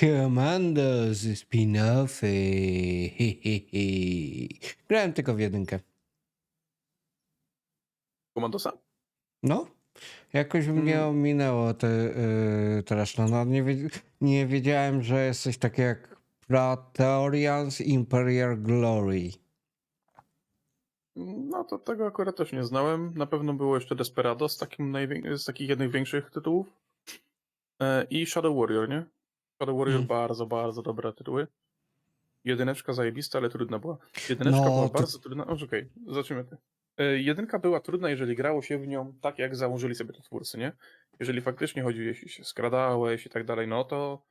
Commandos, spin-offy. Grałem tylko w jedynkę. Komandosa? No, jakoś mnie Mm. ominęło te, yy, teraz. No, nie, nie wiedziałem, że jest coś takiego jak Praetorians Imperial Glory. No to tego akurat też nie znałem. Na pewno było jeszcze Desperado z, takim z takich jednych większych tytułów. E, I Shadow Warrior, nie? Shadow Warrior Mm. bardzo, bardzo dobre tytuły. Jedyneczka zajebista, ale trudna była. Jedyneczka No, była to- bardzo trudna. Okej, zacznijmy ty. E, Jedynka była trudna, jeżeli grało się w nią tak, jak założyli sobie to twórcy, nie? Jeżeli faktycznie chodzi, jeśli się skradałeś i tak dalej, no to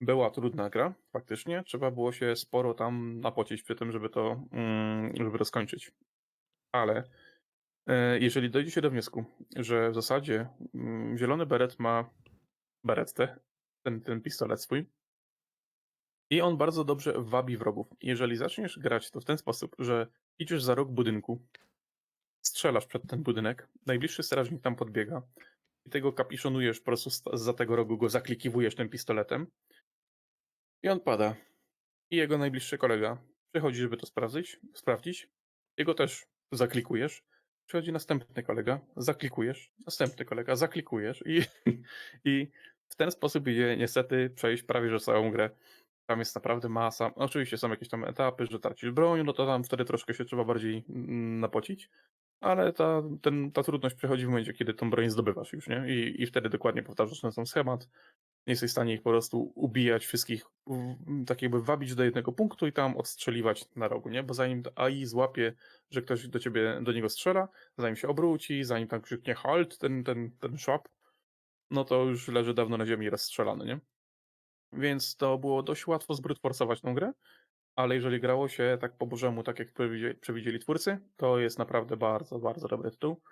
była trudna gra, faktycznie. Trzeba było się sporo tam napocić przy tym, żeby to, mm, żeby to skończyć. Ale e, jeżeli dojdzie się do wniosku, że w zasadzie mm, zielony beret ma berettę, ten, ten pistolet swój, i on bardzo dobrze wabi wrogów. Jeżeli zaczniesz grać to w ten sposób, że idziesz za róg budynku, strzelasz przed ten budynek, najbliższy strażnik tam podbiega i tego kapiszonujesz po prostu za tego rogu, go zaklikiwujesz tym pistoletem i on pada. I jego najbliższy kolega przychodzi, żeby to sprawdzić, sprawdzić. Jego też zaklikujesz. Przychodzi następny kolega, zaklikujesz, następny kolega, zaklikujesz i, i w ten sposób idzie niestety przejść prawie że całą grę. Tam jest naprawdę masa. Oczywiście są jakieś tam etapy, że tracisz broń, no to tam wtedy troszkę się trzeba bardziej mm, napocić, ale ta, ten, ta trudność przychodzi w momencie, kiedy tą broń zdobywasz już, nie? I, i wtedy dokładnie powtarzasz ten sam schemat. Nie jesteś w stanie ich po prostu ubijać wszystkich, tak jakby wabić do jednego punktu i tam odstrzeliwać na rogu, nie? Bo zanim AI złapie, że ktoś do ciebie, do niego strzela, zanim się obróci, zanim tam krzyknie halt, ten, ten, ten szwab, no to już leży dawno na ziemi rozstrzelany, nie? Więc to było dość łatwo zbrutforsować tą grę, ale jeżeli grało się tak po bożemu, tak jak przewidzieli, twórcy, to jest naprawdę bardzo, bardzo dobry tytuł.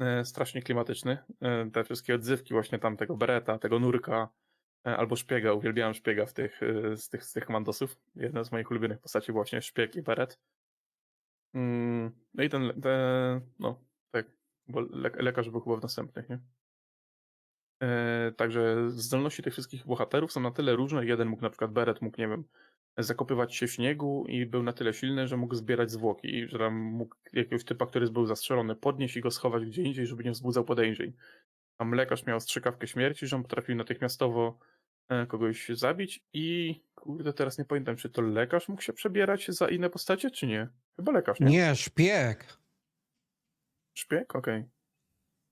E, strasznie klimatyczny. E, te wszystkie odzywki właśnie tam tego bereta, tego nurka, e, albo szpiega. Uwielbiałem szpiega w tych, z, tych, z tych mandosów. Jedna z moich ulubionych postaci właśnie szpieg i beret. Mm, no i ten, te, no, tak, bo le, lekarz był chyba w następnych, nie? E, także zdolności tych wszystkich bohaterów są na tyle różne. Jeden mógł na przykład Beret mógł, nie wiem, zakopywać się w śniegu i był na tyle silny, że mógł zbierać zwłoki i że tam mógł jakiegoś typa, który był zastrzelony, podnieść i go schować gdzie indziej, żeby nie wzbudzał podejrzeń. Tam lekarz miał strzykawkę śmierci, że on potrafił natychmiastowo e, kogoś zabić i kurde, teraz nie pamiętam, czy to lekarz mógł się przebierać za inne postacie, czy nie? Chyba lekarz, nie? Nie, szpieg. Szpieg? Okej.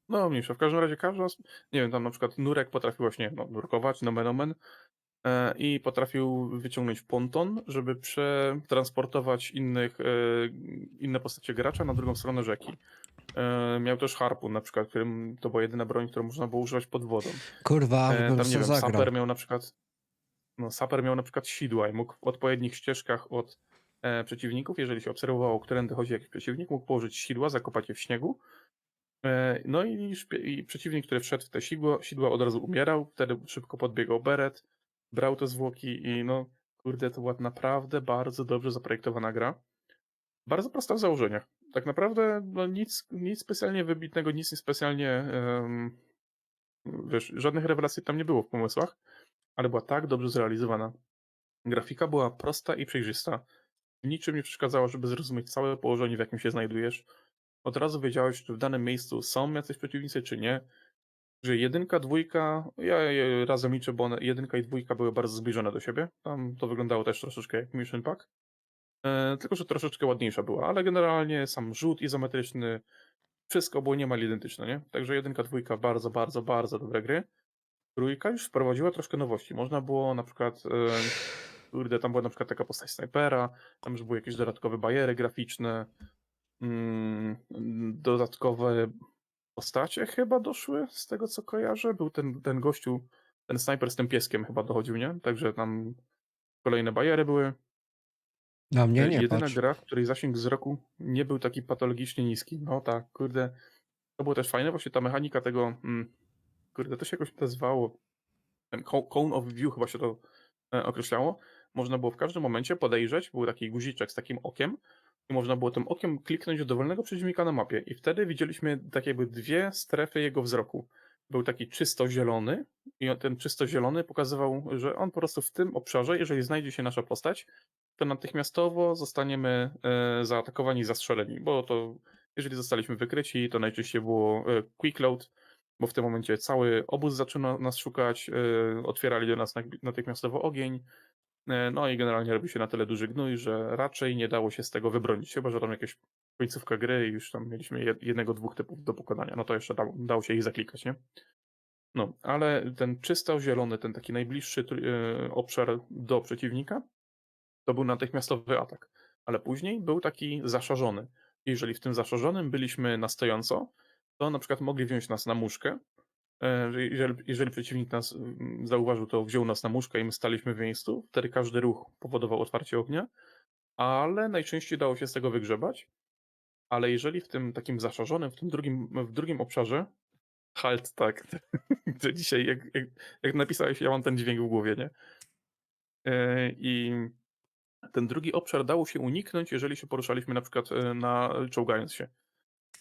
No, mniejsza. W każdym razie każdy, z- nie wiem, tam na przykład Nurek potrafił właśnie no, nurkować, nomen omen, e, i potrafił wyciągnąć ponton, żeby przetransportować innych, e, inne postacie gracza na drugą stronę rzeki. E, miał też harpun na przykład, którym to była jedyna broń, którą można było używać pod wodą. Kurwa, E, bym tam nie wiem, zagrał. Saper miał na przykład no, Saper miał na przykład sidła i mógł w odpowiednich ścieżkach od e, przeciwników, jeżeli się obserwowało, którędy chodzi jakiś przeciwnik, mógł położyć sidła, zakopać je w śniegu. E, no i, i przeciwnik, który wszedł w te sidło, sidła od razu umierał, wtedy szybko podbiegał Beret, brał te zwłoki i no kurde, to była naprawdę bardzo dobrze zaprojektowana gra. Bardzo prosta w założeniach. Tak naprawdę no, nic, nic specjalnie wybitnego, nic niespecjalnie em, wiesz, żadnych rewelacji tam nie było w pomysłach, ale była tak dobrze zrealizowana. Grafika była prosta i przejrzysta. Niczym nie przeszkadzało, żeby zrozumieć całe położenie, w jakim się znajdujesz. Od razu wiedziałeś, czy w danym miejscu są jacyś przeciwnicy, czy nie. Że jedynka, dwójka, ja je razem liczę, bo one, jedynka i dwójka były bardzo zbliżone do siebie. Tam to wyglądało też troszeczkę jak Mission Pack. E, tylko, że troszeczkę ładniejsza była, ale generalnie sam rzut izometryczny, wszystko było niemal identyczne, nie? Także jedynka, dwójka, bardzo, bardzo, bardzo dobre gry. Trójka już wprowadziła troszkę nowości. Można było na przykład, e, tam była na przykład taka postać snajpera, tam już były jakieś dodatkowe bariery graficzne, dodatkowe postacie chyba doszły, z tego co kojarzę. Był ten, ten gościu, ten snajper z tym pieskiem chyba dochodził, nie? Także tam kolejne bariery były. Na mnie E, nie Jedyna patrz. gra, w której zasięg wzroku nie był taki patologicznie niski. No tak, kurde. To było też fajne, właśnie ta mechanika tego, mm, kurde, to się jakoś nazywało, ten co- cone of view chyba się to e, określało. Można było w każdym momencie podejrzeć, był taki guziczek z takim okiem można było tym okiem kliknąć do dowolnego przeciwnika na mapie i wtedy widzieliśmy tak jakby dwie strefy jego wzroku. był taki czysto zielony i ten czysto zielony pokazywał, że on po prostu w tym obszarze, jeżeli znajdzie się nasza postać, to natychmiastowo zostaniemy e, zaatakowani zastrzeleni, bo to jeżeli zostaliśmy wykryci, to najczęściej było e, quick load, bo w tym momencie cały obóz zaczyna nas szukać, e, otwierali do nas naty- natychmiastowo ogień, no i generalnie robi się na tyle duży gnój, że raczej nie dało się z tego wybronić, chyba że tam jakieś końcówka gry i już tam mieliśmy jed- jednego, dwóch typów do pokonania, no to jeszcze dało, dało się ich zaklikać, nie? No, ale ten czysto zielony, ten taki najbliższy e, obszar do przeciwnika, to był natychmiastowy atak. Ale później był taki zaszarzony. Jeżeli w tym zaszarzonym byliśmy na stojąco, to na przykład mogli wziąć nas na muszkę. E, że Jeżeli, jeżeli przeciwnik nas mm, zauważył, to wziął nas na muszkę i my staliśmy w miejscu. Wtedy każdy ruch powodował otwarcie ognia, ale najczęściej dało się z tego wygrzebać. Ale jeżeli w tym takim zaszarzonym, w tym drugim, w drugim obszarze, halt, tak, to dzisiaj, jak, jak, jak napisałeś, ja mam ten dźwięk w głowie, nie? E, I ten drugi obszar dało się uniknąć, jeżeli się poruszaliśmy na przykład e, na czołgając się.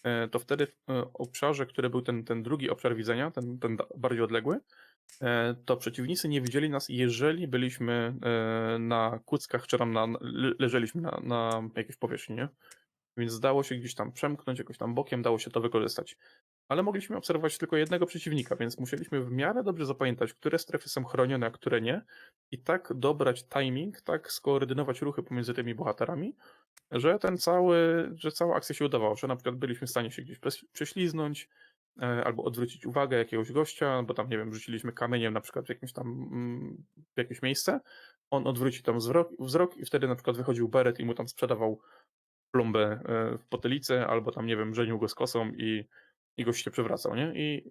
E, To wtedy w e, obszarze, który był ten, ten drugi obszar widzenia, ten, ten bardziej odległy, e, to przeciwnicy nie widzieli nas, jeżeli byliśmy na kuckach, czy tam na, le- leżeliśmy na, na jakiejś powierzchni, nie? Więc dało się gdzieś tam przemknąć, jakoś tam bokiem, dało się to wykorzystać. Ale mogliśmy obserwować tylko jednego przeciwnika, więc musieliśmy w miarę dobrze zapamiętać, które strefy są chronione, a które nie. I tak dobrać timing, tak skoordynować ruchy pomiędzy tymi bohaterami, że ten cały, że cała akcja się udawała, że na przykład byliśmy w stanie się gdzieś prześliznąć, e, albo odwrócić uwagę jakiegoś gościa, bo tam, nie wiem, rzuciliśmy kamieniem na przykład w jakimś tam, mm, w jakieś miejsce, on odwróci tam wzrok, wzrok i wtedy na przykład wychodził Beret i mu tam sprzedawał plombę e, w potylicę, albo tam, nie wiem, żenił go z kosą i, i gość się przewracał, nie? I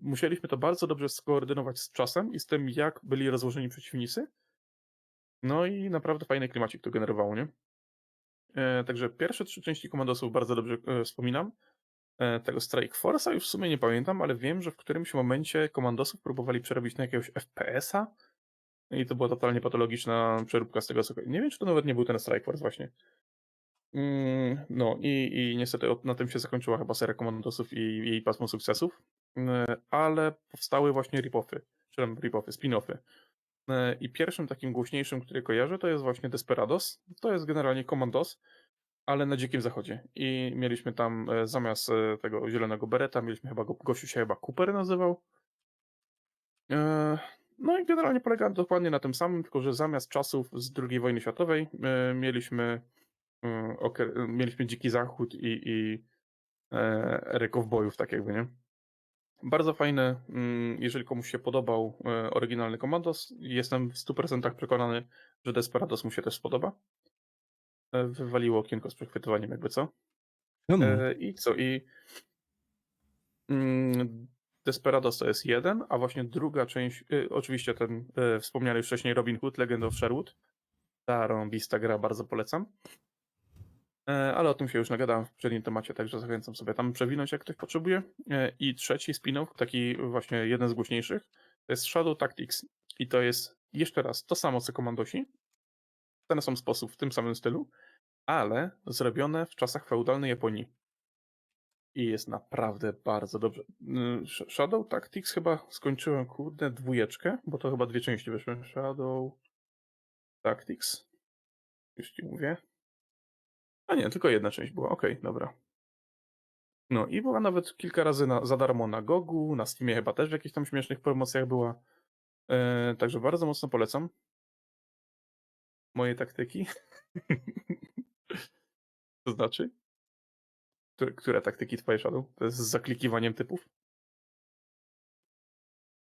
musieliśmy to bardzo dobrze skoordynować z czasem i z tym, jak byli rozłożeni przeciwnicy. No i naprawdę fajny klimacik to generowało, nie? E, także pierwsze trzy części komandosów bardzo dobrze e, wspominam. Tego Strike Force'a już w sumie nie pamiętam, ale wiem, że w którymś momencie komandosów próbowali przerobić na jakiegoś FPS-a i to była totalnie patologiczna przeróbka z tego, co... Nie wiem, czy to nawet nie był ten Strike Force właśnie. Mm, No i, i niestety na tym się zakończyła chyba seria komandosów i jej pasmo sukcesów, ale powstały właśnie rip-offy, czy rip-offy, spin-offy. I pierwszym takim głośniejszym, który kojarzę, to jest właśnie Desperados. To jest generalnie Commandos, ale na dzikim zachodzie. I mieliśmy tam e, zamiast e, tego zielonego bereta, mieliśmy chyba go, gościu się chyba Cooper nazywał. E, No i generalnie polega dokładnie na tym samym, tylko że zamiast czasów z II wojny światowej mieliśmy, mieliśmy dziki zachód i, i e, kowbojów, tak jakby, nie? Bardzo fajne, mm, jeżeli komuś się podobał e, oryginalny Commandos, jestem w 100% przekonany, że Desperados mu się też spodoba. E, Wywaliło okienko z przechwytywaniem, jakby co. Czemu? E, I co? I mm, Desperados to jest jeden, a właśnie druga część, oczywiście ten e, wspomniany już wcześniej Robin Hood, Legend of Sherwood. Ta rąbista gra, bardzo polecam. E, Ale o tym się już nagadałem w poprzednim temacie, także zachęcam sobie tam przewinąć, jak ktoś potrzebuje. E, I trzeci spin-off, taki właśnie jeden z głośniejszych, to jest Shadow Tactics. I to jest jeszcze raz to samo co Komandosi, w ten sam sposób, w tym samym stylu, ale zrobione w czasach feudalnej Japonii. I jest naprawdę bardzo dobrze. Sh- Shadow Tactics chyba skończyłem, kurde, dwójeczkę, bo to chyba dwie części wyszły. Shadow Tactics. Już ci mówię. A nie, tylko jedna część była. Okej, dobra. No i była nawet kilka razy na, za darmo na Gogu, na Steamie chyba też w jakichś tam śmiesznych promocjach była. E, także bardzo mocno polecam. Moje taktyki. to znaczy? Które, które taktyki twoje Shadow? To jest z zaklikiwaniem typów?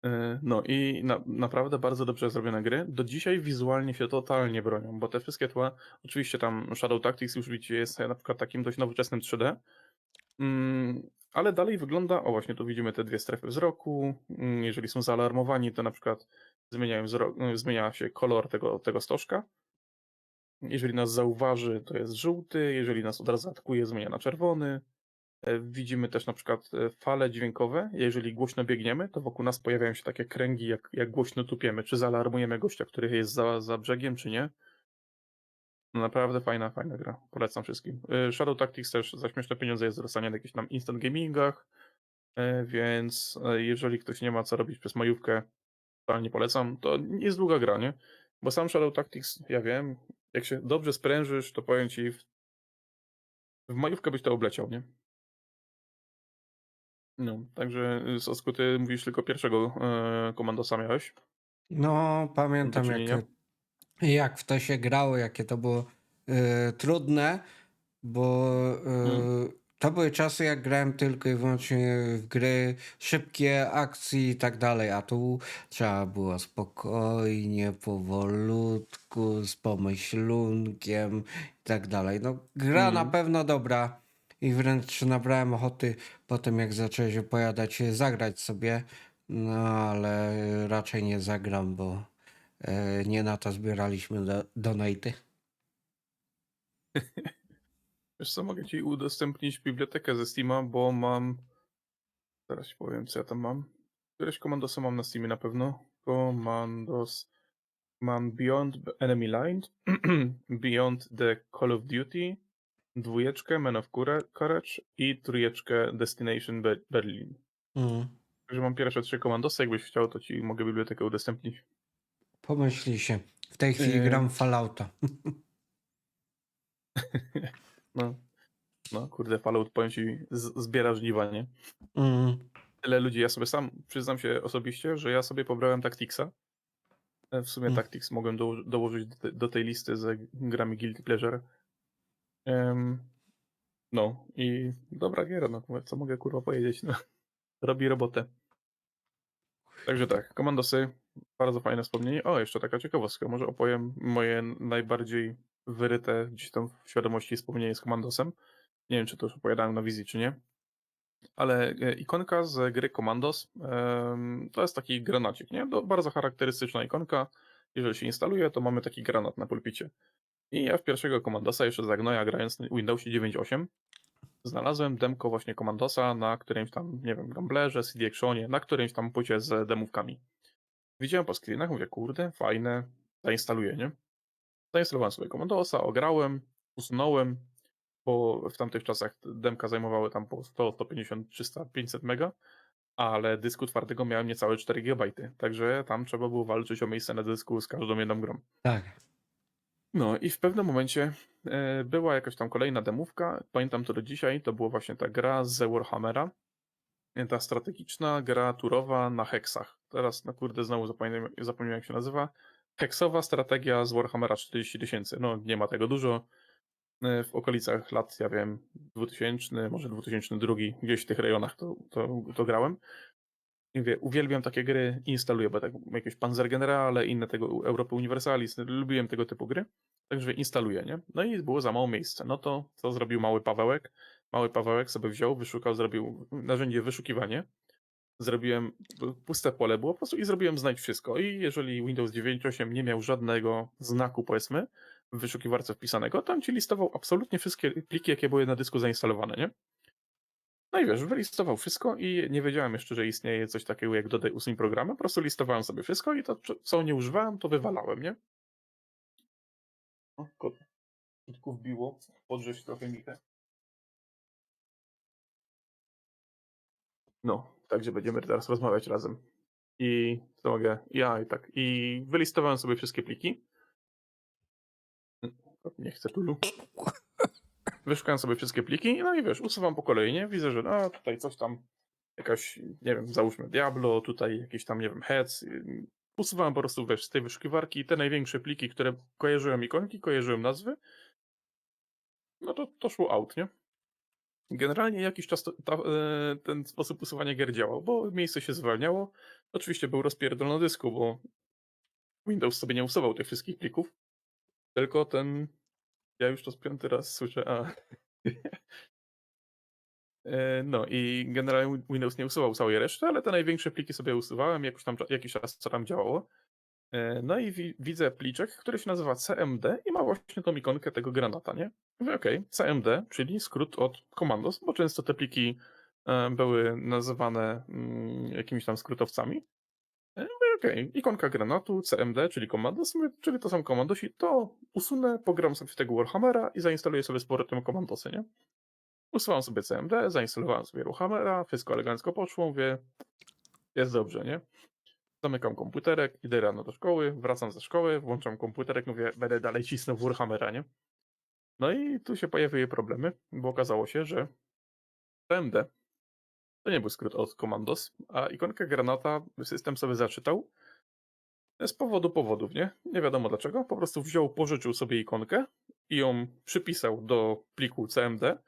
E, No i na, naprawdę bardzo dobrze zrobione gry. Do dzisiaj wizualnie się totalnie bronią, bo te wszystkie tła, oczywiście tam Shadow Tactics już widzicie jest na przykład takim dość nowoczesnym 3D, mm, ale dalej wygląda, o właśnie tu widzimy te dwie strefy wzroku, mm, jeżeli są zaalarmowani, to na przykład zmieniają no, zmienia się kolor tego, tego stożka. Jeżeli nas zauważy, to jest żółty, jeżeli nas od razu atakuje, zmienia na czerwony. E, Widzimy też na przykład e, fale dźwiękowe. Jeżeli głośno biegniemy, to wokół nas pojawiają się takie kręgi, jak, jak głośno tupiemy. Czy zaalarmujemy gościa, który jest za, za brzegiem, czy nie. No naprawdę fajna, fajna gra. Polecam wszystkim. E, Shadow Tactics też za śmieszne pieniądze jest dostanie na jakichś tam instant gamingach. Więc jeżeli ktoś nie ma co robić przez majówkę, totalnie polecam. To nie jest długa gra, nie? Bo sam Shadow Tactics, ja wiem, jak się dobrze sprężysz, to powiem ci, w, w majówkę byś to obleciał, nie? No, także y, Sosku, ty mówisz tylko pierwszego e, komandosa miałeś. No, pamiętam jak, jak w to się grało, jakie to było y, trudne, bo y, Mm. to były czasy, jak grałem tylko i wyłącznie w gry, szybkie akcje i tak dalej, a tu trzeba było spokojnie, powolutku, z pomyślunkiem i tak dalej. No, gra na Mm. pewno dobra i wręcz nabrałem ochoty potem, jak zaczęłeś opowiadać, zagrać sobie, no ale raczej nie zagram, bo e, nie na to zbieraliśmy do, donaty. Wiesz co, mogę ci udostępnić bibliotekę ze Steama, bo mam... Zaraz ci powiem, co ja tam mam. Któreś komandosa mam na Steamie na pewno. Komandos... Mam Beyond Enemy Lines, Beyond the Call of Duty, dwójeczkę Men of Coura- Courage i trójeczkę Destination Be- Berlin. Mm. Także mam pierwsze trzy komandosy, jakbyś chciał, to ci mogę bibliotekę udostępnić. Pomyśli się. W tej chwili Yy. gram Fallouta. No, no kurde, Fallout, powiem ci, zbiera żniwa, nie? Mm. Tyle ludzi, ja sobie sam przyznam się osobiście, że ja sobie pobrałem Tacticsa. E, W sumie Mm. Tactics mogłem do, dołożyć do, do tej listy z grami Guilty Pleasure. Em, no i dobra giera, no co mogę kurwa powiedzieć, no. Robi robotę. Także tak, komandosy, bardzo fajne wspomnienie. O, jeszcze taka ciekawostka, może opowiem moje najbardziej wyryte gdzieś tam w świadomości wspomnienie z komandosem. Nie wiem, czy to już opowiadałem na wizji, czy nie. Ale e, ikonka z gry Commandos to jest taki granacik, nie? To bardzo charakterystyczna ikonka. Jeżeli się instaluje, to mamy taki granat na pulpicie. I ja w pierwszego Commandosa, jeszcze za gnoja grając na Windowsie 9.8, znalazłem demko właśnie Commandosa na którymś tam, nie wiem, Gamblerze, CD Actionie, na którymś tam płycie z demówkami. Widziałem po screenach, mówię, kurde, fajne, zainstaluję, nie? Zainstalowałem sobie Commandosa, ograłem, usunąłem, bo w tamtych czasach demka zajmowały tam po 100, 150, 300, 500 mega, ale dysku twardego miałem niecałe 4 GB, także tam trzeba było walczyć o miejsce na dysku z każdą jedną grą. Tak. No i w pewnym momencie e, była jakaś tam kolejna demówka, pamiętam to do dzisiaj, to była właśnie ta gra z Warhammera, e, ta strategiczna gra turowa na heksach. Teraz, no kurde, znowu zapomniałem, zapomniałem jak się nazywa. Heksowa strategia z Warhammera 40 tysięcy. No nie ma tego dużo. E, W okolicach lat, ja wiem, 2000, może 2002, gdzieś w tych rejonach to, to, to grałem. I mówię, uwielbiam takie gry, instaluję, bo tak jakieś Panzergenerale, inne tego Europy Universalis, lubiłem tego typu gry, także instaluję, nie? No i było za mało miejsca. No to co zrobił mały Pawełek? Mały Pawełek sobie wziął, wyszukał, zrobił narzędzie wyszukiwanie. Zrobiłem, puste pole było po prostu i zrobiłem znajdź wszystko. I jeżeli Windows 9.8 nie miał żadnego znaku, powiedzmy, w wyszukiwarce wpisanego, on ci listował absolutnie wszystkie pliki, jakie były na dysku zainstalowane, nie? No i wiesz, wylistował wszystko i nie wiedziałem jeszcze, że istnieje coś takiego jak dodaj usuń programy. Po prostu listowałem sobie wszystko i to, co nie używałem, to wywalałem, nie? O, kot. Kotku wbiło. Podrzeć trochę Michę. No, także będziemy teraz rozmawiać razem. I co mogę? Ja i tak. I wylistowałem sobie wszystkie pliki. Kot Nie chcę tulu. Wyszukałem sobie wszystkie pliki, no i wiesz, usuwam po kolei, nie? Widzę, że no tutaj coś tam, jakaś, nie wiem, załóżmy Diablo, tutaj jakiś tam, nie wiem, Heads. y, Usuwałem po prostu, wiesz, z tej wyszukiwarki te największe pliki, które kojarzyłem ikonki, kojarzyłem nazwy. No to, to szło out, nie? Generalnie jakiś czas to, ta, e, ten sposób usuwania gier działał, bo miejsce się zwalniało. Oczywiście był rozpierdol na dysku, bo Windows sobie nie usuwał tych wszystkich plików, tylko ten, ja już to z piąty raz słyszę, a E, No i generalnie Windows nie usuwał całej reszty, ale te największe pliki sobie usuwałem, tam, jakiś czas co tam działało. E, No i wi widzę pliczek, który się nazywa CMD i ma właśnie tą ikonkę tego granata, nie? Mówię, okej, CMD, czyli skrót od Commandos, bo często te pliki e, były nazywane mm, jakimiś tam skrótowcami. Okej, ikonka granatu, CMD, czyli Commandos, mówię, czyli to są Commandosi, to usunę, pogram sobie w tego Warhammera i zainstaluję sobie z powrotem Commandosy, nie? Usuwam sobie CMD, zainstalowałem sobie Ruhamera, wszystko elegancko poszło, mówię, jest dobrze, nie? Zamykam komputerek, idę rano do szkoły, wracam ze szkoły, włączam komputerek, mówię, będę dalej cisnął Warhammera, nie? No i tu się pojawiły problemy, bo okazało się, że CMD to nie był skrót od Commandos, a ikonkę granata system sobie zaczytał z powodu powodów, nie? Nie wiadomo dlaczego, po prostu wziął, pożyczył sobie ikonkę i ją przypisał do pliku CMD,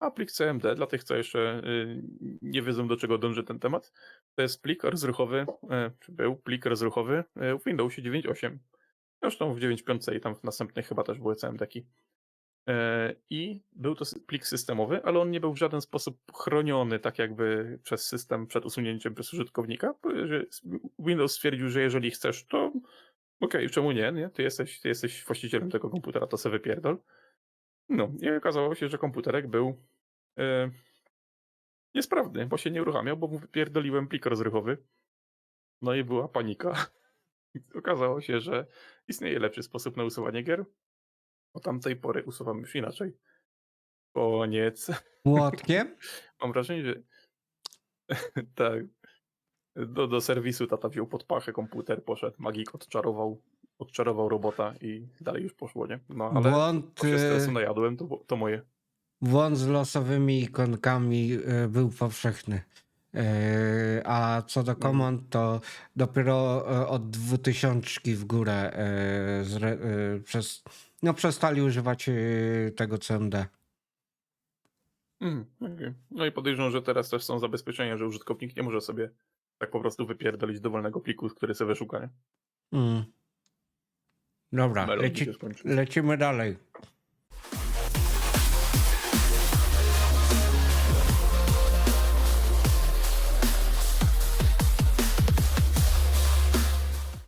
a plik CMD, dla tych, co jeszcze y, nie wiedzą, do czego dąży ten temat, to jest plik rozruchowy, e, czy był plik rozruchowy e, w Windowsie 9.8. Zresztą w 9.5 i tam w następnych chyba też były CMD-ki. E, I był to plik systemowy, ale on nie był w żaden sposób chroniony tak jakby przez system przed usunięciem przez użytkownika. Windows stwierdził, że jeżeli chcesz, to okej, czemu nie, nie? Ty jesteś, ty jesteś właścicielem tego komputera, to sobie wypierdol. No i okazało się, że komputerek był e, niesprawny, bo się nie uruchamiał, bo mu wypierdoliłem plik rozruchowy. No i była panika. Okazało się, że istnieje lepszy sposób na usuwanie gier. Od tamtej pory usuwam już inaczej. Koniec. Płotkiem? Mam wrażenie, że tak. Do, do serwisu tata wziął pod pachę komputer, poszedł, magik odczarował, odczarował robota i dalej już poszło, nie? No ale Błąd, się stresu e, najadłem, to, to moje. błąd z losowymi ikonkami e, był powszechny. E, A co do komand, to dopiero od 2000 w górę przez, no, przestali używać e, tego CMD. Okej. No i podejrzewam, że teraz też są zabezpieczenia, że użytkownik nie może sobie tak po prostu wypierdolić dowolnego pliku, który sobie szuka, nie? Mm. Dobra, leci, lecimy dalej.